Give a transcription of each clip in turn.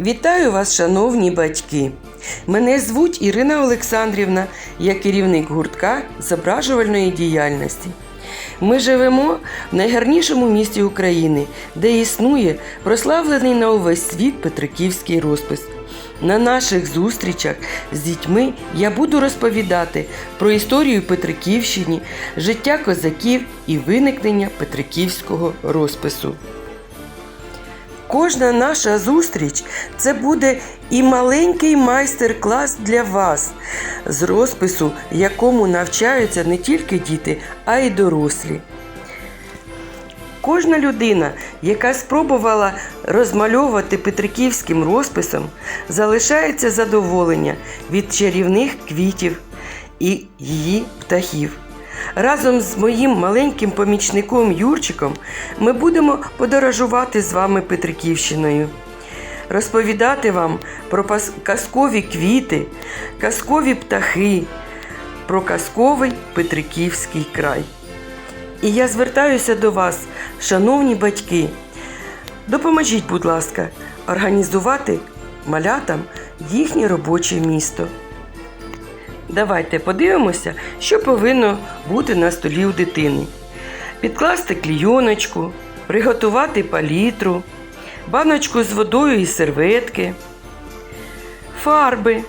Вітаю вас, шановні батьки! Мене звуть Ірина Олександрівна, я керівник гуртка зображувальної діяльності. Ми живемо в найгарнішому місті України, де існує прославлений на увесь світ Петриківський розпис. На наших зустрічах з дітьми я буду розповідати про історію Петриківщини, життя козаків і виникнення Петриківського розпису. Кожна наша зустріч це буде і маленький майстер-клас для вас з розпису, якому навчаються не тільки діти, а й дорослі. Кожна людина, яка спробувала розмальовувати петриківським розписом, залишається задоволення від чарівних квітів і її птахів. Разом з моїм маленьким помічником Юрчиком ми будемо подорожувати з вами Петриківщиною, розповідати вам про казкові квіти, казкові птахи, про казковий Петриківський край. І я звертаюся до вас, шановні батьки, допоможіть, будь ласка, організувати малятам їхнє робоче місто. Давайте подивимося, що повинно бути на столі у дитини. Підкласти клійоночку, приготувати палітру, баночку з водою і серветки, фарби,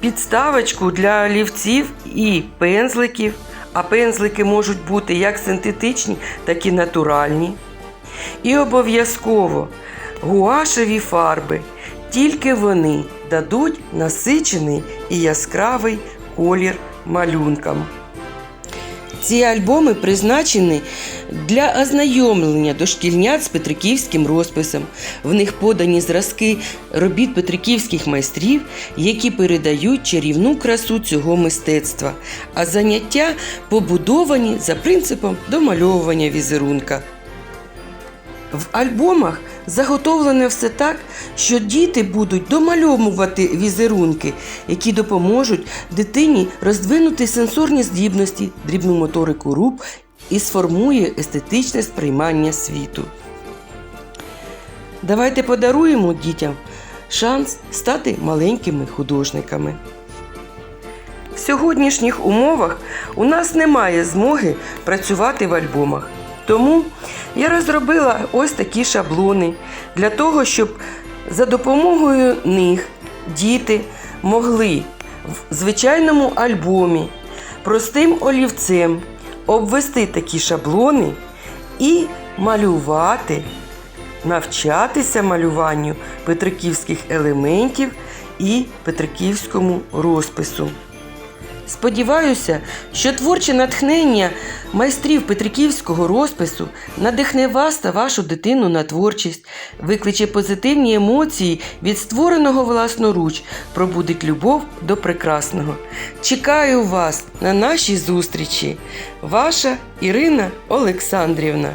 підставочку для олівців і пензликів, а пензлики можуть бути як синтетичні, так і натуральні. І обов'язково гуашеві фарби. Тільки вони дадуть насичений і яскравий колір малюнкам. Ці альбоми призначені для ознайомлення дошкільнят з петриківським розписом. В них подані зразки робіт петриківських майстрів, які передають чарівну красу цього мистецтва, а заняття побудовані за принципом домальовування візерунка. В альбомах заготовлене все так, що діти будуть домальовувати візерунки, які допоможуть дитині роздвинути сенсорні здібності, дрібну моторику рук і сформує естетичне сприймання світу. Давайте подаруємо дітям шанс стати маленькими художниками. В сьогоднішніх умовах у нас немає змоги працювати в альбомах. Тому я розробила ось такі шаблони для того, щоб за допомогою них діти могли в звичайному альбомі простим олівцем обвести такі шаблони і малювати, навчатися малюванню петриківських елементів і петриківському розпису. Сподіваюся, що творче натхнення майстрів петриківського розпису надихне вас та вашу дитину на творчість, викличе позитивні емоції від створеного власноруч, пробудить любов до прекрасного. Чекаю вас на нашій зустрічі. Ваша Ірина Олександрівна.